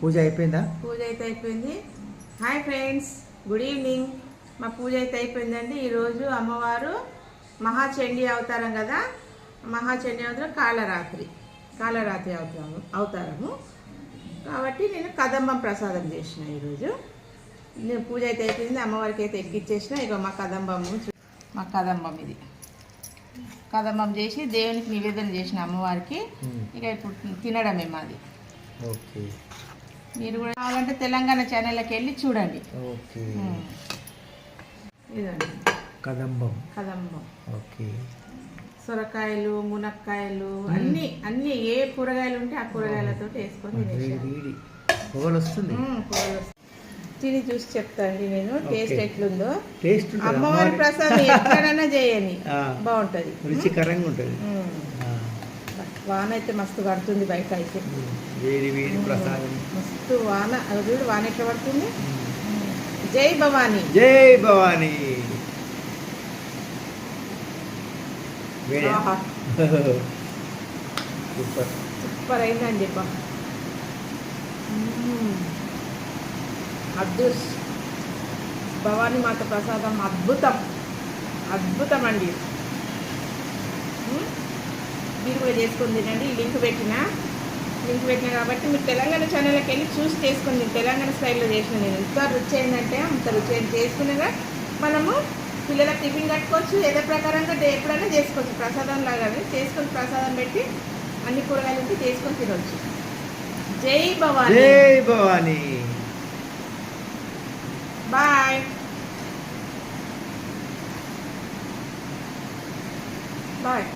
పూజ అయిపోయిందా? పూజ అయితే అయిపోయింది. Hi friends good evening. మా పూజ అయితే అయిపోయిందండి. ఈరోజు అమ్మవారు మహాచండీ అవతారం కదా? మహాచండీ అవతారం కాళరాత్రి. కాళరాత్రి అవతారము అవతారము. కాబట్టి నేను కదంబం ప్రసాదం చేసిన ఈరోజు. నేను పూజ అయితే అయిపోయింది అమ్మవారికి అయితే ఎక్కిచ్చేసిన. ఇక మా కదంబము మా కదంబం ఇది. కదంబం చేసి దేవునికి నివేదన చేసిన అమ్మవారికి. ఇక ఇప్పుడు తినడమే మాది. ఓకే. మీరు కూడా కావాలంటే తెలంగాణ ఛానల్కి వెళ్ళి చూడండి. ఓకే. ఇదండి. కదంబం. కదంబం. ఓకే. సొరకాయలు మునక్కాయలు అన్ని అన్ని ఏ కూరగాయలు ఉంటే ఆ కూరగాయలతో వేసుకొని పొగలు వస్తుంది. తిని చూసి చెప్తాండి నేను. టేస్ట్. ఎట్లుందో. టేస్ట్ అమ్మవారి ప్రసాదం ఎక్కడైనా చేయని బాగుంటది. రుచికరంగా ఉంటుంది. వాన అయితే మస్తు పడుతుంది బయట అయితే. మస్తు వాన. చూడు వాన ఎట్లా పడుతుంది. జై భవానీ. జై భవానీ. సూపర్. సూపర్ అయిందండి బా. అద్భుత. భవానీ మాత ప్రసాదం అద్భుతం. అద్భుతం అండి. మీరు కూడా చేసుకొని తినండి. లింక్ పెట్టిన. లింక్ పెట్టిన కాబట్టి మీరు తెలంగాణ ఛానల్కి వెళ్ళి చూసి చేసుకుని తెలంగాణ స్టైల్లో చేసిన నేను. ఎంత రుచి అయిందంటే అంత రుచి అయింది. చేసుకునేగా మనము పిల్లలకు టిఫిన్ కట్టుకోవచ్చు. ఏదో ప్రకారంగా ఎప్పుడైనా చేసుకోవచ్చు. ప్రసాదం లాగానే చేసుకొని ప్రసాదం పెట్టి అన్ని కూరగాయలు ఉంటే చేసుకొని తినవచ్చు జై భవానీ. జై భవానీ. బాయ్. బాయ్.